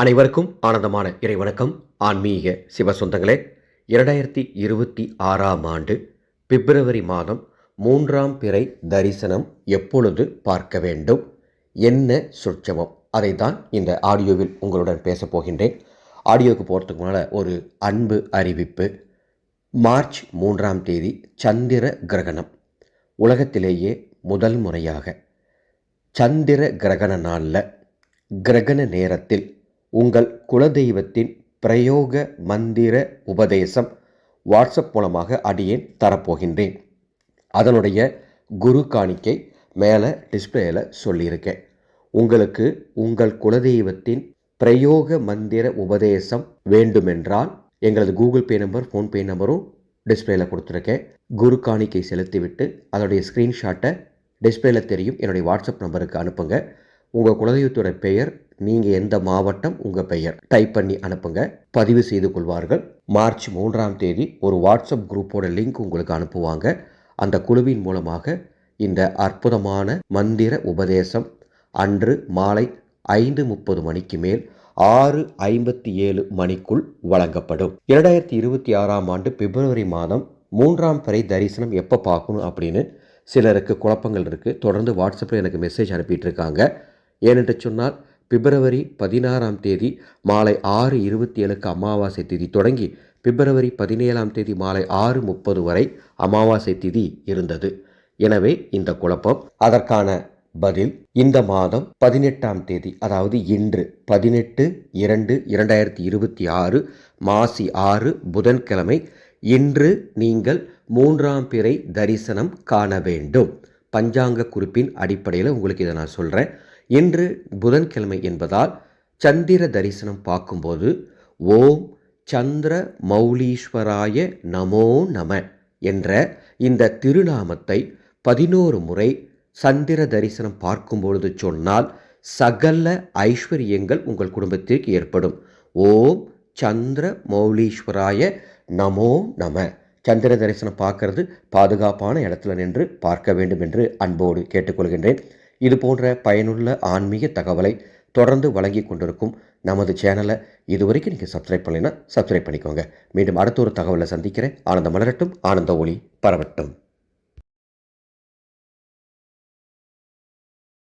அனைவருக்கும் ஆனந்தமான இறைவணக்கம். ஆன்மீக சிவ சொந்தங்களே இரண்டாயிரத்தி இருபத்தி ஆறாம் ஆண்டு பிப்ரவரி மாதம் மூன்றாம் பிறை தரிசனம் எப்பொழுது பார்க்க வேண்டும்? என்ன சுட்சமம் அதை தான் இந்த ஆடியோவில் உங்களுடன் பேசப் போகின்றேன். ஆடியோவுக்கு போகிறதுக்கு முன்னால் ஒரு அன்பு அறிவிப்பு. மார்ச் மூன்றாம் தேதி சந்திர கிரகணம். உலகத்திலேயே முதல் முறையாக சந்திர கிரகண நாளில் கிரகண நேரத்தில் உங்கள் குலதெய்வத்தின் பிரயோக மந்திர உபதேசம் வாட்ஸ்அப் மூலமாக அடியேன் தரப்போகின்றேன். அதனுடைய குரு காணிக்கை மேலே டிஸ்பிளேயில் சொல்லியிருக்கேன். உங்களுக்கு உங்கள் குலதெய்வத்தின் பிரயோக மந்திர உபதேசம் வேண்டுமென்றால் எங்களது கூகுள் பே நம்பர் ஃபோன்பே நம்பரும் டிஸ்பிளேயில் கொடுத்துருக்கேன். குரு காணிக்கை செலுத்திவிட்டு அதனுடைய ஸ்க்ரீன்ஷாட்டை டிஸ்பிளேயில் தெரியும். என்னுடைய வாட்ஸ்அப் நம்பருக்கு அனுப்புங்க. உங்கள் குலதெய்வத்தோட பெயர் நீங்கள் எந்த மாவட்டம் உங்கள் பெயர். டைப் பண்ணி அனுப்புங்க. பதிவு செய்து கொள்வார்கள். மார்ச் மூன்றாம் தேதி ஒரு வாட்ஸ்அப் குரூப்போட லிங்க் உங்களுக்கு அனுப்புவாங்க. அந்த குழுவின் மூலமாக இந்த அற்புதமான மந்திர உபதேசம் அன்று மாலை ஐந்து முப்பது மணிக்கு மேல் ஆறு ஐம்பத்தி ஏழு மணிக்குள் வழங்கப்படும். இரண்டாயிரத்தி இருபத்தி ஆறாம் ஆண்டு பிப்ரவரி மாதம் மூன்றாம் பிறை தரிசனம் எப்போ பார்க்கணும் அப்படின்னு சிலருக்கு குழப்பங்கள் இருக்குது தொடர்ந்து வாட்ஸ்அப்பில் எனக்கு மெசேஜ் அனுப்பிட்டு இருக்காங்க. ஏனென்று சொன்னால் பிப்ரவரி பதினாறாம் தேதி மாலை ஆறு இருபத்தி ஏழுக்கு அமாவாசை திதி தொடங்கி பிப்ரவரி பதினேழாம் தேதி மாலை ஆறு முப்பது வரை அமாவாசை திதி இருந்தது. எனவே இந்த குழப்பம் அதற்கான பதில் இந்த மாதம் பதினெட்டாம் தேதி அதாவது இன்று பதினெட்டு இரண்டு இரண்டாயிரத்தி இருபத்தி ஆறு மாசி ஆறு புதன்கிழமை இன்று நீங்கள் மூன்றாம் பிறை தரிசனம் காண வேண்டும். பஞ்சாங்க குறிப்பின் அடிப்படையில் உங்களுக்கு இதை நான் சொல்கிறேன் இன்று புதன்கிழமை என்பதால் சந்திர தரிசனம் பார்க்கும்போது ஓம் சந்திர மௌலீஸ்வராய நமோ நம என்ற இந்த திருநாமத்தை பதினோரு முறை சந்திர தரிசனம் பார்க்கும் பொழுது சொன்னால் சகல ஐஸ்வர்யங்கள் உங்கள் குடும்பத்திற்கு ஏற்படும். ஓம் சந்திர மௌலீஸ்வராய நமோ நம. சந்திர தரிசனம் பார்க்கறது பாதுகாப்பான இடத்துல நின்று பார்க்க வேண்டும் என்று அன்போடு கேட்டுக்கொள்கின்றேன். இது போன்ற பயனுள்ள ஆன்மீக தகவலை தொடர்ந்து வழங்கி கொண்டிருக்கும் நமது சேனலை இதுவரைக்கும் நீங்கள் சப்ஸ்கிரைப் பண்ணலைன்னா சப்ஸ்கிரைப் பண்ணிக்கோங்க. மீண்டும் அடுத்த ஒரு தகவலை சந்திக்கிறேன். ஆனந்த மலரட்டும். ஆனந்த ஒளி பரவட்டும்.